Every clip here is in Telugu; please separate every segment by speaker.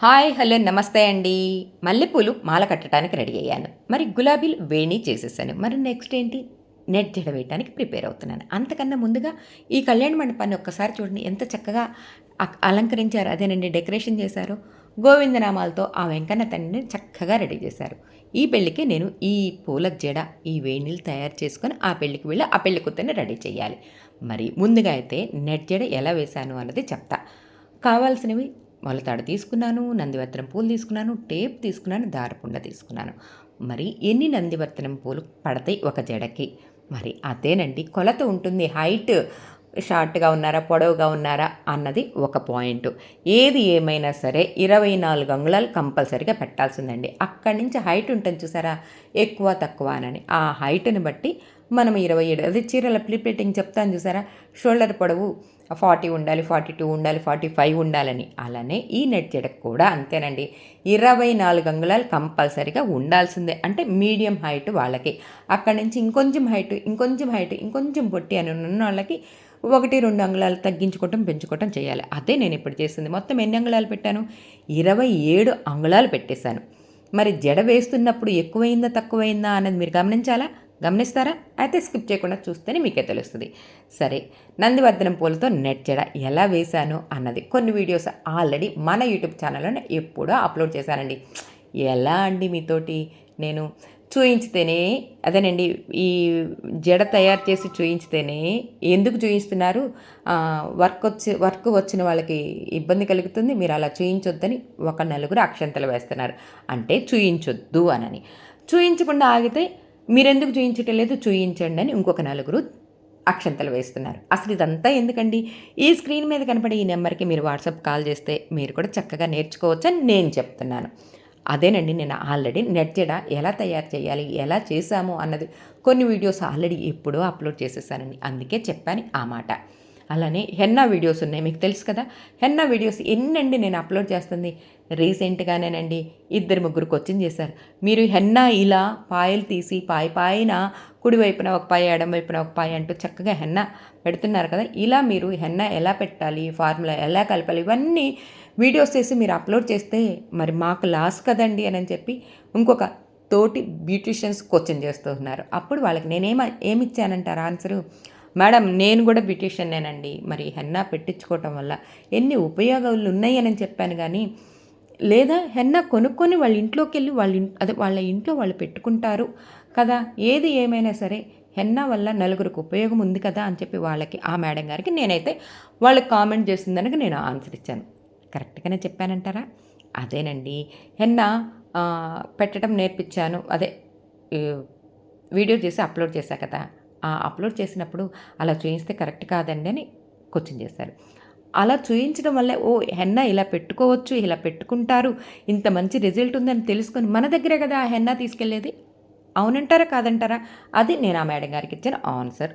Speaker 1: హాయ్ హలో నమస్తే అండి. మల్లెపూలు మాల కట్టడానికి రెడీ అయ్యాను. మరి గులాబీలు వేణి చేసేసాను. మరి నెక్స్ట్ ఏంటి? నెట్ జడ వేయడానికి ప్రిపేర్ అవుతున్నాను. అంతకన్నా ముందుగా ఈ కళ్యాణ మండపాన్ని ఒక్కసారి చూడండి. ఎంత చక్కగా అలంకరించారు. అదేనండి డెకరేషన్ చేశారు. గోవిందనామాలతో ఆ వెంకన్న తండ్రిని చక్కగా రెడీ చేశారు. ఈ పెళ్ళికి నేను ఈ పూల జడ ఈ వేణీలు తయారు చేసుకొని ఆ పెళ్ళికి వెళ్ళి ఆ పెళ్ళి కూతుర్ని రెడీ చేయాలి. మరి ముందుగా అయితే నెట్ జడ ఎలా వేశాను అన్నది చెప్తా. కావాల్సినవి మొలతాడు తీసుకున్నాను నందివర్తనం పూలు తీసుకున్నాను టేప్ తీసుకున్నాను దారపుండ తీసుకున్నాను. మరి ఎన్ని నందివర్తనం పూలు పడతాయి ఒక జడకి? మరి అదేనండి కొలత ఉంటుంది. హైట్ షార్ట్గా ఉన్నారా పొడవుగా ఉన్నారా అన్నది ఒక పాయింట్. ఏది ఏమైనా సరే ఇరవై నాలుగు అంగుళాలు కంపల్సరిగా పెట్టాల్సిందండి. అక్కడి నుంచి హైట్ ఉంటుంది చూసారా? ఎక్కువ తక్కువ అని ఆ హైట్ని బట్టి మనం ఇరవై ఏడు అదే చీరల ప్రిపేటింగ్ చెప్తాను చూసారా? షోల్డర్ పొడవు ఫార్టీ ఉండాలి ఫార్టీ టూ ఉండాలి ఫార్టీ ఫైవ్ ఉండాలని. అలానే ఈ నెట్ జడకు కూడా అంతేనండి. ఇరవై నాలుగు అంగుళాలు కంపల్సరీగా ఉండాల్సిందే. అంటే మీడియం హైట్ వాళ్ళకి. అక్కడి నుంచి ఇంకొంచెం హైట్ ఇంకొంచెం హైట్ ఇంకొంచెం పొట్టి అని ఉన్న వాళ్ళకి ఒకటి రెండు అంగుళాలు తగ్గించుకోవటం పెంచుకోవటం చేయాలి. అదే నేను ఇప్పుడు చేసింది. మొత్తం ఎన్ని అంగుళాలు పెట్టాను? ఇరవై ఏడు అంగుళాలు పెట్టేశాను. మరి జడ వేస్తున్నప్పుడు ఎక్కువైందా తక్కువైందా అన్నది మీరు గమనించాలా? గమనిస్తారా? అయితే స్కిప్ చేయకుండా చూస్తేనే మీకే తెలుస్తుంది. సరే నందివర్ధనం పూలతో నెట్ ఎలా వేశాను అన్నది కొన్ని వీడియోస్ ఆల్రెడీ మన యూట్యూబ్ ఛానల్లోనే ఎప్పుడో అప్లోడ్ చేశానండి. ఎలా అండి మీతోటి? నేను చూయించితేనే అదేనండి ఈ జడ తయారు చేసి చూయించితేనే ఎందుకు చూయిస్తున్నారు? వర్క్ వచ్చి వర్క్ వచ్చిన వాళ్ళకి ఇబ్బంది కలుగుతుంది మీరు అలా చూయించొద్దని ఒక నలుగురు అక్షంతలు వేస్తున్నారు. అంటే చూయించొద్దు అనని. చూయించకుండా ఆగితే మీరెందుకు చూయించటం లేదు? చూయించండి అని ఇంకొక నలుగురు అక్షంతలు వేస్తున్నారు. అసలు ఇదంతా ఎందుకండి? ఈ స్క్రీన్ మీద కనపడే ఈ నెంబర్కి మీరు వాట్సాప్ కాల్ చేస్తే మీరు కూడా చక్కగా నేర్చుకోవచ్చు అని నేను చెప్తున్నాను. అదేనండి నేను ఆల్రెడీ నెట్జడ ఎలా తయారు చేయాలి ఎలా చేశాము అన్నది కొన్ని వీడియోస్ ఆల్రెడీ ఎప్పుడో అప్లోడ్ చేసేసానని అందుకే చెప్పాను ఆ మాట. అలానే హెన్నా వీడియోస్ ఉన్నాయి మీకు తెలుసు కదా. హెన్నా వీడియోస్ ఎన్నండి నేను అప్లోడ్ చేస్తుంది? రీసెంట్గానేనండి ఇద్దరు ముగ్గురు కోచింగ్ చేశారు. మీరు హెన్నా ఇలా పాయలు తీసి పాయ పాయన కుడివైపున ఒక పాయ ఎడం వైపున ఒక పాయ అంటూ చక్కగా హెన్నా పెడుతున్నారు కదా. ఇలా మీరు హెన్నా ఎలా పెట్టాలి ఫార్ములా ఎలా కలపాలి ఇవన్నీ వీడియోస్ చేసి మీరు అప్లోడ్ చేస్తే మరి మాకు లాస్ కదండి అని చెప్పి ఇంకొక తోటి బ్యూటిషియన్స్ క్వశ్చన్ చేస్తున్నారు. అప్పుడు వాళ్ళకి నేనేమ ఏమిచ్చానంటారు ఆన్సరు? మేడం నేను కూడా బ్యూటీషియన్నేనండి. మరి హెన్నా పెట్టించుకోవటం వల్ల ఎన్ని ఉపయోగాలు ఉన్నాయని చెప్పాను కానీ లేదా హెన్నా కొనుక్కొని వాళ్ళ ఇంట్లోకి వెళ్ళి వాళ్ళ అదే వాళ్ళ ఇంట్లో వాళ్ళు పెట్టుకుంటారు కదా ఏది ఏమైనా సరే హెన్నా వల్ల నలుగురికి ఉపయోగం ఉంది కదా అని చెప్పి వాళ్ళకి ఆ మేడం గారికి నేనైతే వాళ్ళకి కామెంట్ చేసిందనక నేను ఆన్సర్ ఇచ్చాను. కరెక్ట్గానే చెప్పానంటారా? అదేనండి. హెన్నా పెట్టడం నేర్పించాను. అదే వీడియో చేసి అప్లోడ్ చేశా కదా. అప్లోడ్ చేసినప్పుడు అలా చూయిస్తే కరెక్ట్ కాదండి అని క్వశ్చన్ చేశారు. అలా చూయించడం వల్ల ఓ హెన్న ఇలా పెట్టుకోవచ్చు ఇలా పెట్టుకుంటారు ఇంత మంచి రిజల్ట్ ఉందని తెలుసుకొని మన దగ్గరే కదా ఆ హెన్నా తీసుకెళ్ళేది? అవునంటారా కాదంటారా? అది నేను ఆ మేడం గారికి ఇచ్చిన ఆన్సర్.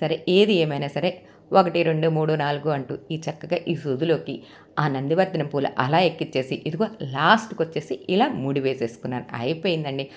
Speaker 1: సరే ఏది ఏమైనా సరే ఒకటి రెండు మూడు నాలుగు అంటూ ఈ చక్కగా ఈ సూదులోకి ఆ నందివర్ధన పూలు అలా ఎక్కిచ్చేసి ఇదిగో లాస్ట్కి వచ్చేసి ఇలా ముడి వేసేసుకున్నాను. అయిపోయిందండి.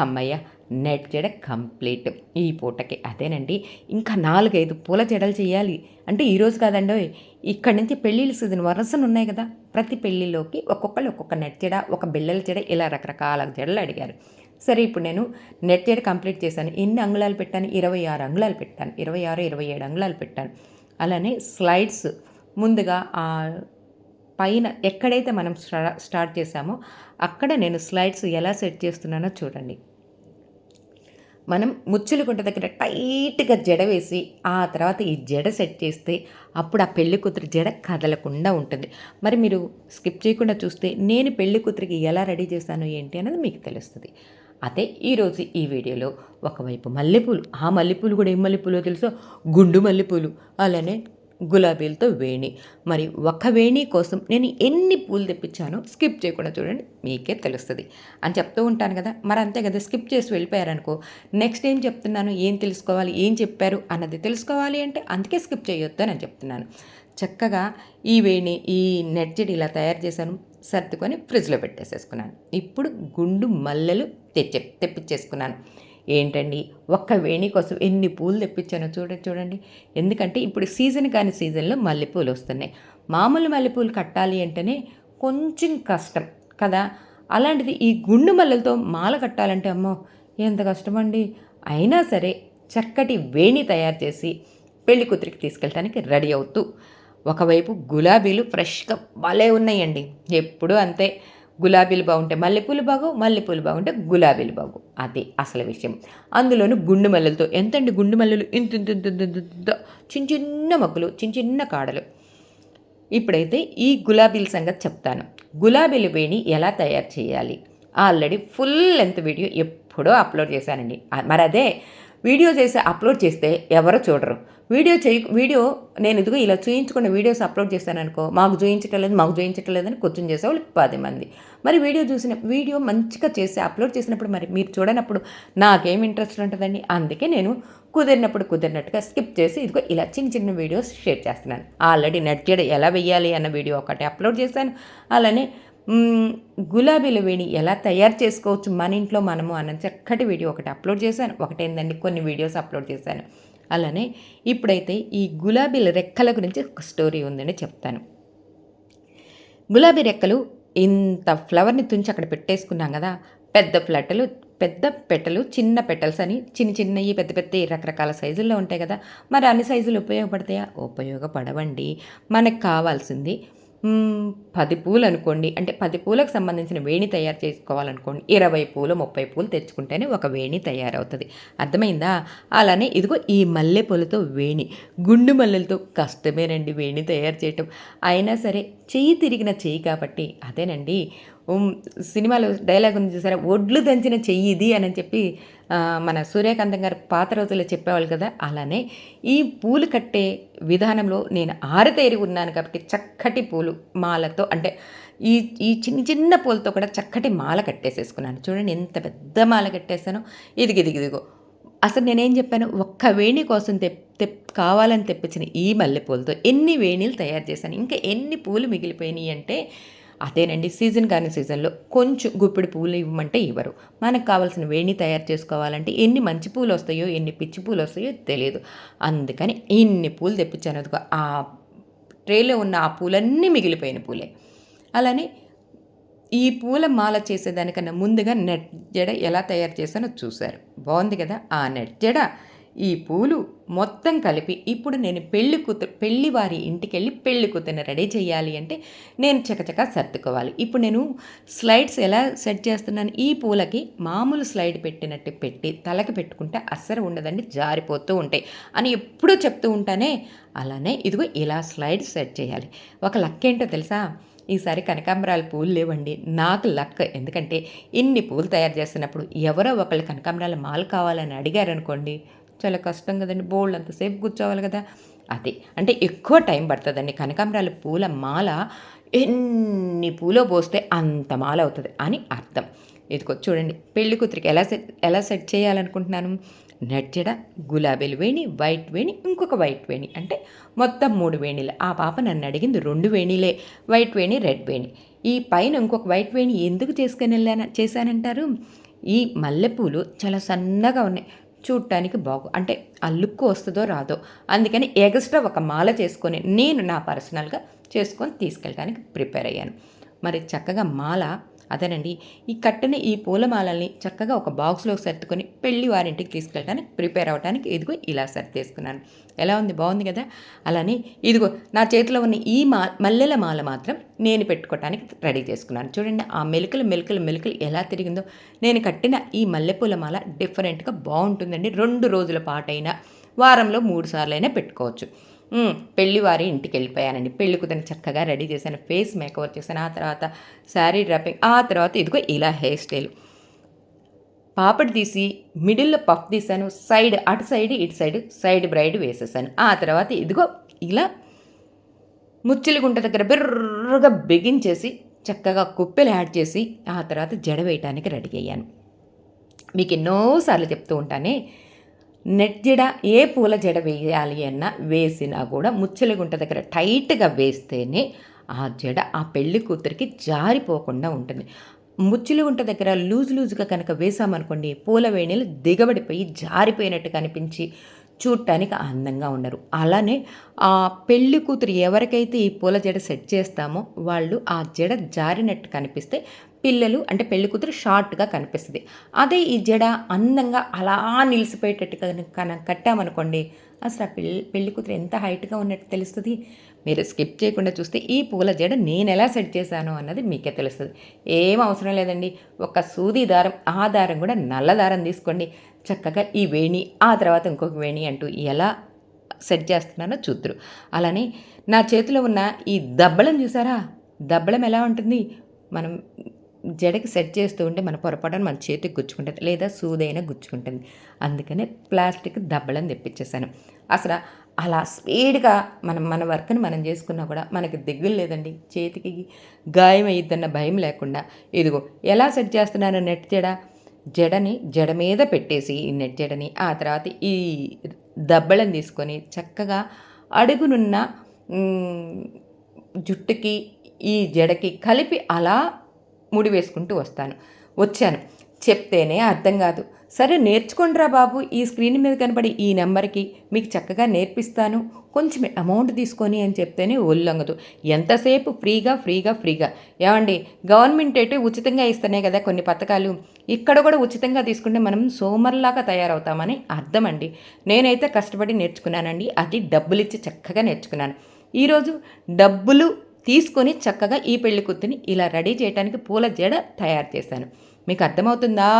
Speaker 1: అమ్మయ్య నెట్ జడ కంప్లీట్. ఈ పూటకి అదేనండి ఇంకా నాలుగైదు పూల జడలు చేయాలి. అంటే ఈరోజు కాదండి ఓయ్. ఇక్కడి నుంచి పెళ్ళిళ్ళ సీజన్ వరుసలు ఉన్నాయి కదా. ప్రతి పెళ్ళిలోకి ఒక్కొక్కళ్ళు ఒక్కొక్క నెట్ జడ ఒక బిళ్ళల జడ ఇలా రకరకాల జడలు అడిగారు. సరే ఇప్పుడు నేను నెట్ జడ కంప్లీట్ చేశాను. ఎన్ని అంగుళాలు పెట్టాను? ఇరవై ఆరు అంగుళాలు పెట్టాను. ఇరవై ఆరు ఇరవై ఏడు అంగుళాలు పెట్టాను. అలానే స్లైడ్స్ ముందుగా ఆ పైన ఎక్కడైతే మనం స్టార్ట్ చేశామో అక్కడ నేను స్లైడ్స్ ఎలా సెట్ చేస్తున్నానో చూడండి. మనం ముచ్చుల గుంట దగ్గర టైట్గా జడ వేసి ఆ తర్వాత ఈ జడ సెట్ చేస్తే అప్పుడు ఆ పెళ్ళి కూతురు జడ కదలకుండా ఉంటుంది. మరి మీరు స్కిప్ చేయకుండా చూస్తే నేను పెళ్ళి కూతురికి ఎలా రెడీ చేశాను ఏంటి అన్నది మీకు తెలుస్తుంది. అదే ఈరోజు ఈ వీడియోలో ఒకవైపు మల్లెపూలు ఆ మల్లెపూలు కూడా ఏం మల్లెపూలో తెలుసో? గుండు మల్లెపూలు అలానే గులాబీలతో వేణి. మరి ఒక వేణి కోసం నేను ఎన్ని పూలు తెప్పించానో స్కిప్ చేయకుండా చూడండి మీకే తెలుస్తుంది. అని చెప్తూ ఉంటాను కదా మరి అంతే కదా స్కిప్ చేసి వెళ్ళిపోయారనుకో నెక్స్ట్ ఏం చెప్తున్నాను ఏం తెలుసుకోవాలి ఏం చెప్పారు అన్నది తెలుసుకోవాలి అంటే అందుకే స్కిప్ చేయొద్దు అని చెప్తున్నాను. చక్కగా ఈ వేణి ఈ నెట్ ఇలా తయారు చేశాను సర్దుకొని ఫ్రిడ్జ్లో పెట్టేసేసుకున్నాను. ఇప్పుడు గుండు మల్లెలు తెచ్చే తెప్పించేసుకున్నాను. ఏంటండి? ఒక్క వేణి కోసం ఎన్ని పూలు తెప్పించానో చూడండి చూడండి. ఎందుకంటే ఇప్పుడు సీజన్ కాని సీజన్లో మల్లెపూలు వస్తున్నాయి. మామూలు మల్లెపూలు కట్టాలి అంటేనే కొంచెం కష్టం కదా? అలాంటిది ఈ గుండు మల్లెలతో మాల కట్టాలంటే అమ్మో ఎంత కష్టమండి. అయినా సరే చక్కటి వేణి తయారు చేసి పెళ్ళి కూతురికి తీసుకెళ్ళటానికి రెడీ అవుతూ ఒకవైపు గులాబీలు ఫ్రెష్గా భలే ఉన్నాయండి. ఎప్పుడూ అంతే. గులాబీలు బాగుంటాయి మల్లెపూలు బాగు మల్లెపూలు బాగుంటే గులాబీలు బాగు. అది అసలు విషయం. అందులోనూ గుండు మల్లెలతో ఎంతండి గుండు మల్లెలు? ఇంత చిన్న చిన్న మొక్కలు చిన్న చిన్న కాడలు. ఇప్పుడైతే ఈ గులాబీల సంగతి చెప్తాను. గులాబీల వేణి ఎలా తయారు చేయాలి? ఆల్రెడీ ఫుల్ లెంత్ వీడియో ఎప్పుడో అప్లోడ్ చేశానండి. మరి అదే వీడియో చేసి అప్లోడ్ చేస్తే ఎవరు చూడరు. వీడియో చేయ వీడియో నేను ఇదిగో ఇలా చూయించుకున్న వీడియోస్ అప్లోడ్ చేశాను అనుకో మాకు చూయించటం లేదు మాకు చూయించటం లేదని కూర్చొని చేసేవాళ్ళు పది మంది. మరి వీడియో చూసిన వీడియో మంచిగా చేసి అప్లోడ్ చేసినప్పుడు మరి మీరు చూడనప్పుడు నాకేం ఇంట్రెస్ట్ ఉంటుందండి? అందుకే నేను కుదిరినప్పుడు కుదిరినట్టుగా స్కిప్ చేసి ఇదిగో ఇలా చిన్న చిన్న వీడియోస్ షేర్ చేస్తున్నాను. ఆల్రెడీ నెట్ జడ ఎలా వెయ్యాలి అన్న వీడియో ఒకటి అప్లోడ్ చేశాను. అలానే గులాబీల వేణి ఎలా తయారు చేసుకోవచ్చు? మన ఇంట్లో మనము అన్న చక్కటి వీడియో ఒకటి అప్లోడ్ చేశాను. ఒకటేందండి? కొన్ని వీడియోస్ అప్లోడ్ చేశాను. అలానే ఇప్పుడైతే ఈ గులాబీల రెక్కల గురించి ఒక స్టోరీ ఉందని చెప్తాను. గులాబీ రెక్కలు ఇంత ఫ్లవర్ని తుంచి అక్కడ పెట్టేసుకున్నాం కదా పెద్ద ఫ్లట్టలు పెద్ద పెట్టలు చిన్న పెటల్స్ అని చిన్న చిన్నవి పెద్ద పెద్ద రకరకాల సైజుల్లో ఉంటాయి కదా. మరి అన్ని సైజులు ఉపయోగపడతాయా? ఉపయోగపడవండి. మనకు కావాల్సింది పది పూలు అనుకోండి. అంటే పది పూలకు సంబంధించిన వేణి తయారు చేసుకోవాలనుకోండి. ఇరవై పూలు ముప్పై పూలు తెచ్చుకుంటేనే ఒక వేణి తయారవుతుంది. అర్థమైందా? అలానే ఇదిగో ఈ మల్లె పూలతో వేణి. గుండు మల్లెలతో కష్టమేనండి వేణి తయారు చేయటం. అయినా సరే చెయ్యి తిరిగిన చెయ్యి కాబట్టి అదేనండి సినిమాలో డైలాగ్ ఉంది చూసారా? ఒడ్లు దంచిన చెయ్యి ఇది అని చెప్పి మన సూర్యకాంతం గారు పాత రోజుల్లో చెప్పేవాళ్ళు కదా అలానే ఈ పూలు కట్టే విధానంలో నేను ఆరితేరి ఉన్నాను కాబట్టి చక్కటి పూలు మాలతో అంటే ఈ ఈ చిన్న చిన్న పూలతో కూడా చక్కటి మాల కట్టేసేసుకున్నాను. చూడండి ఎంత పెద్ద మాల కట్టేసానో ఇదిగి ఇదిగి ఇదిగో. అసలు నేనేం చెప్పాను? ఒక్క వేణి కోసం తెప్ తెప్ కావాలని తెప్పించిన ఈ మల్లెపూలతో ఎన్ని వేణీలు తయారు చేశాను? ఇంకా ఎన్ని పూలు మిగిలిపోయినాయి అంటే అదేనండి సీజన్ కాని సీజన్లో కొంచెం గుప్పిడి పూలు ఇవ్వమంటే ఇవ్వరు. మనకు కావాల్సిన వేణి తయారు చేసుకోవాలంటే ఎన్ని మంచి పూలు వస్తాయో ఎన్ని పిచ్చి పూలు వస్తాయో తెలియదు. అందుకని ఇన్ని పూలు తెప్పించాను అదిగో ఆ ట్రేలో ఉన్న ఆ పూలన్నీ మిగిలిపోయిన పూలే. అలానే ఈ పూల మాల చేసేదానికన్నా ముందుగా నెట్ జడ ఎలా తయారు చేశానో చూశారు. బాగుంది కదా? ఆ నెట్ జడ ఈ పూలు మొత్తం కలిపి ఇప్పుడు నేను పెళ్ళి కూతురు పెళ్ళి వారి ఇంటికి వెళ్ళి పెళ్ళి కూతురిని రెడీ చేయాలి అంటే నేను చకచకా సర్దుకోవాలి. ఇప్పుడు నేను స్లైడ్స్ ఎలా సెట్ చేస్తున్నాను? ఈ పూలకి మామూలు స్లైడ్ పెట్టినట్టు పెట్టి తలకి పెట్టుకుంటే అస్సలు ఉండదండి జారిపోతూ ఉంటాయి. అని ఎప్పుడూ చెప్తూ ఉంటానే. అలానే ఇదిగో ఇలా స్లైడ్ సెట్ చేయాలి. ఒక లక్ ఏంటో తెలుసా? ఈసారి కనకాంబరాలు పూలు లేవండి. నాకు లక్. ఎందుకంటే ఇన్ని పూలు తయారు చేస్తున్నప్పుడు ఎవరో ఒకళ్ళు కనకాంబరాల మాలు కావాలని అడిగారనుకోండి చాలా కష్టం కదండి. బోల్డ్ అంతసేపు కూర్చోవాలి కదా. అది అంటే ఎక్కువ టైం పడుతుందండి. కనకాంబరాల పూల మాల ఎన్ని పూలో పోస్తే అంత మాల అవుతుంది అని అర్థం. ఇదిగో చూడండి పెళ్ళి కూతురికి ఎలా సెట్ ఎలా సెట్ చేయాలనుకుంటున్నాను? నెట్ గులాబీలు వేణి వైట్ వేణి ఇంకొక వైట్ వేణి. అంటే మొత్తం మూడు వేణిలు. ఆ పాప నన్ను అడిగింది రెండు వేణిలే వైట్ వేణి రెడ్ వేణి. ఈ పైన ఇంకొక వైట్ వేణి ఎందుకు చేసుకుని వెళ్ళాను చేశానంటారు? ఈ మల్లెపూలు చాలా సన్నగా ఉన్నాయి. చూడటానికి బాగు అంటే ఆ లుక్ వస్తుందో రాదో. అందుకని ఎక్స్ట్రా ఒక మాల చేసుకొని నేను నా పర్సనల్గా చేసుకొని తీసుకెళ్ళడానికి ప్రిపేర్ అయ్యాను. మరి చక్కగా మాల అదేనండి. ఈ కట్టిన ఈ పూలమాలల్ని చక్కగా ఒక బాక్స్లో సర్దుకొని పెళ్ళి వారింటికి తీసుకెళ్ళడానికి ప్రిపేర్ అవ్వడానికి ఇదిగో ఇలా సర్దేసుకున్నాను ఎలా ఉంది? బాగుంది కదా? అలానే ఇదిగో నా చేతిలో ఉన్న ఈ మా మల్లెల మాల మాత్రం నేను పెట్టుకోవడానికి రెడీ చేసుకున్నాను. చూడండి ఆ మెలికలు మెలికలు మెలికలు ఎలా తిరిగిందో. నేను కట్టిన ఈ మల్లెపూల మాల డిఫరెంట్గా బాగుంటుందండి. రెండు రోజుల పాటైనా వారంలో మూడు సార్లు అయినా పెట్టుకోవచ్చు. పెళ్ళి వారి ఇంటికి వెళ్ళిపోయానండి. పెళ్ళి కుదిరిని చక్కగా రెడీ చేశాను. ఫేస్ మేకవర్ చేశాను. ఆ తర్వాత శారీ డ్రాపింగ్ ఆ తర్వాత ఇదిగో ఇలా హెయిర్ స్టైల్. పాపడి తీసి మిడిల్లో పఫ్ తీసాను సైడ్ అటు సైడ్ ఇటు సైడ్ సైడ్ బ్రైడ్ వేసేసాను. ఆ తర్వాత ఇదిగో ఇలా ముచ్చిలి గుంట దగ్గర బిర్రగా బిగించేసి చక్కగా కుప్పెలు యాడ్ చేసి ఆ తర్వాత జడ వేయటానికి రెడీ అయ్యాను. మీకు ఎన్నోసార్లు చెప్తూ ఉంటానే నెట్ జడ ఏ పూల జడ వేయాలి అన్నా వేసినా కూడా ముచ్చలిగుంట దగ్గర టైట్గా వేస్తేనే ఆ జడ ఆ పెళ్ళి కూతురికి జారిపోకుండా ఉంటుంది. ముచ్చలుగుంట దగ్గర లూజ్ లూజ్గా కనుక వేసామనుకోండి పూల వేణీలు దిగబడిపోయి జారిపోయినట్టు కనిపించి చూడటానికి అందంగా ఉండరు. అలానే ఆ పెళ్ళి కూతురు ఎవరికైతే ఈ పూల జడ సెట్ చేస్తామో వాళ్ళు ఆ జడ జారినట్టు కనిపిస్తే పిల్లలు అంటే పెళ్ళి కూతురు షార్ట్గా కనిపిస్తుంది. అదే ఈ జడ అందంగా అలా నిలిచిపోయేటట్టు కనుక కట్టామనుకోండి అసలు ఆ పెళ్ళి పెళ్ళి కూతురు ఎంత హైట్గా ఉన్నట్టు తెలుస్తుంది? మీరు స్కిప్ చేయకుండా చూస్తే ఈ పూల జడ నేను ఎలా సెట్ చేశాను అన్నది మీకే తెలుస్తుంది. ఏం అవసరం లేదండి. ఒక సూది దారం ఆ దారం కూడా నల్ల దారం తీసుకోండి. చక్కగా ఈ వేణి ఆ తర్వాత ఇంకొక వేణి అంటూ ఎలా సెట్ చేస్తున్నానో చూద్దరు. అలానే నా చేతిలో ఉన్న ఈ దబ్బలం చూసారా? దబ్బలం ఎలా ఉంటుంది? మనం జడకి సెట్ చేస్తూ ఉంటే మన పొరపాటున మన చేతికి గుచ్చుకుంటుంది లేదా సూదైనా గుచ్చుకుంటుంది. అందుకనే ప్లాస్టిక్ దబ్బలం తెప్పించేసాను అసలు అలా స్పీడ్గా మనం మన వర్క్ని మనం చేసుకున్నా కూడా మనకి దిగులు లేదండి. చేతికి గాయం అయ్యిద్దన్న భయం లేకుండా ఇదిగో ఎలా సెట్ చేస్తున్నాను నెట్ జడ? జడని జడ మీద పెట్టేసి ఈ నెట్ జడని ఆ తర్వాత ఈ దబ్బలను తీసుకొని చక్కగా అడుగునున్న జుట్టుకి ఈ జడకి కలిపి అలా ముడి వేసుకుంటూ వస్తాను. వచ్చాను. చెప్తేనే అర్థం కాదు. సరే నేర్చుకోండిరా బాబు. ఈ స్క్రీన్ మీద కనబడి ఈ నెంబర్కి మీకు చక్కగా నేర్పిస్తాను. కొంచెం అమౌంట్ తీసుకొని అని చెప్తేనే ఒళ్ళొంగదు. ఎంతసేపు? ఫ్రీగా ఫ్రీగా ఫ్రీగా. ఏమండి గవర్నమెంట్ అయితే ఉచితంగా ఇస్తేనే కదా కొన్ని పథకాలు. ఇక్కడ కూడా ఉచితంగా తీసుకుంటే మనం సోమర్లాగా తయారవుతామని అర్థం అండి నేనైతే కష్టపడి నేర్చుకున్నానండి. అది డబ్బులు ఇచ్చి చక్కగా నేర్చుకున్నాను. ఈరోజు డబ్బులు తీసుకొని చక్కగా ఈ పెళ్ళి కూతుని ఇలా రెడీ చేయడానికి పూల జడ తయారు చేశాను. మీకు అర్థమవుతుందా?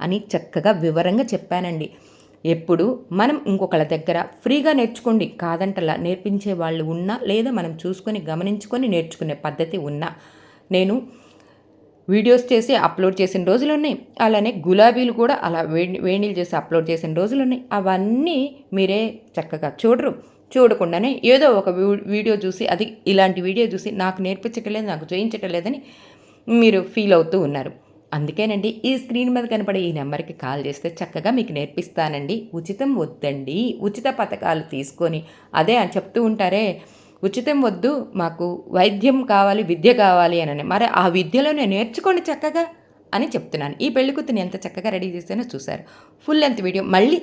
Speaker 1: అని చక్కగా వివరంగా చెప్పానండి. ఎప్పుడు మనం ఇంకొకళ్ళ దగ్గర ఫ్రీగా నేర్చుకోండి కాదంటలా నేర్పించే వాళ్ళు ఉన్నా లేదా మనం చూసుకొని గమనించుకొని నేర్చుకునే పద్ధతి ఉన్నా నేను వీడియోస్ చేసి అప్లోడ్ చేసిన రోజులు ఉన్నాయి. అలానే గులాబీలు కూడా అలా వేడి వేణీలు చేసి అప్లోడ్ చేసిన రోజులు ఉన్నాయి. అవన్నీ మీరే చక్కగా చూడరు. చూడకుండానే ఏదో ఒక వీడియో చూసి అది ఇలాంటి వీడియో చూసి నాకు నేర్పించట్లేదు నాకు చేయించటలేదని మీరు ఫీల్ అవుతూ ఉన్నారు. అందుకేనండి ఈ స్క్రీన్ మీద కనపడే ఈ నెంబర్కి కాల్ చేస్తే చక్కగా మీకు నేర్పిస్తానండి. ఉచితం వద్దండి. ఉచిత పథకాలు తీసుకొని అదే అని చెప్తూ ఉంటారే ఉచితం వద్దు మాకు వైద్యం కావాలి విద్య కావాలి అని మరి ఆ విద్యలో నేను నేర్చుకోండి చక్కగా అని చెప్తున్నాను. ఈ పెళ్ళికూతుని ఎంత చక్కగా రెడీ చేస్తానో చూశారు. Full length video. మళ్ళీ